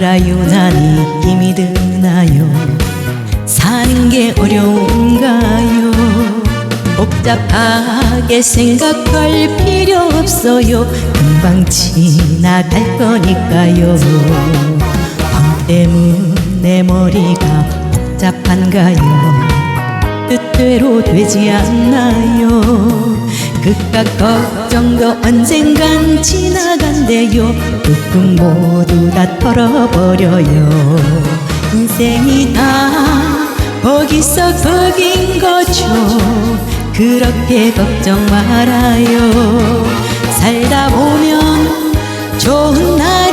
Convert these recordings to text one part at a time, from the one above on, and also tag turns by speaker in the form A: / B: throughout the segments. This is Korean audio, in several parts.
A: 오늘따라 유난히 힘이 드나요? 사는 게 어려운가요? 복잡하게 생각할 필요 없어요. 금방 지나갈 거니까요. 밤 때문에 머리가 복잡한가요? 뜻대로 되지 않나요 그깟 걱정도 언젠간 지나간대요. 뚝뚝 모두 다 털어버려요. 인생이 다 거기서 거긴 거죠. 그렇게 걱정 말아요. 살다 보면 좋은 날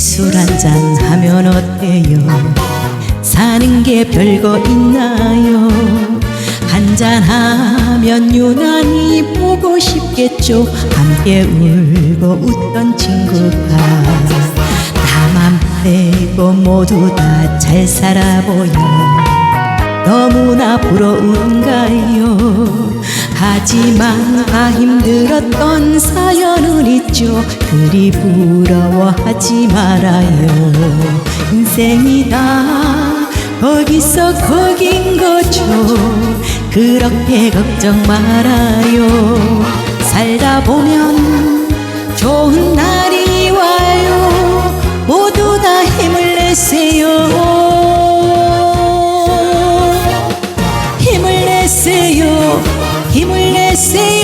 A: 술 한잔 하면 어때요? 사는 게 별거 있나요? 한잔 하면 유난히 보고 싶겠죠? 함께 울고 웃던 친구가 나만 빼고 모두 다 잘 살아보여. 너무나 부러운가요? 하지만 다 힘들었던 사연은 있죠 그리 부러워하지 말아요. 인생이 다. 거기서 거긴 거죠. 그렇게 걱정 말아요. 살다 보면 좋은 날이 와요. 모두 다 힘을 내세요. 힘을 내세요. 힘을 내세요